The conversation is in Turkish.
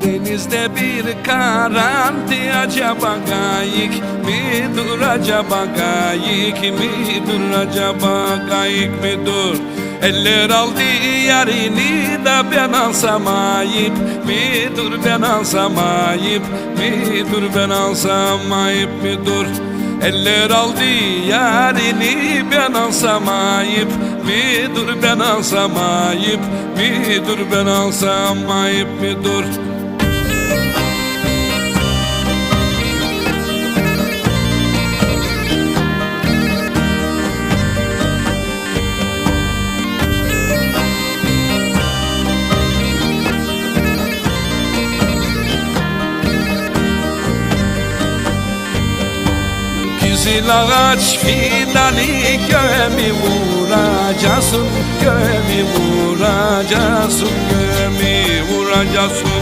Denizde bir karanti acaba gayik mi? Dur acaba gayik mi? Dur acaba gayik mi? Dur. Eller aldı yarini da ben alsam ayıp mi? Dur ben alsam ayıp mi? Dur ben alsam ayıp mi? Dur. Eller aldı yarini ben alsam ayıp mi? Dur ben alsam ayıp mi? Dur ben alsam ayıp mi? Dur Güzel ağaç fidanı gömi vuracaksın Gömi vuracaksın Gömi vuracaksın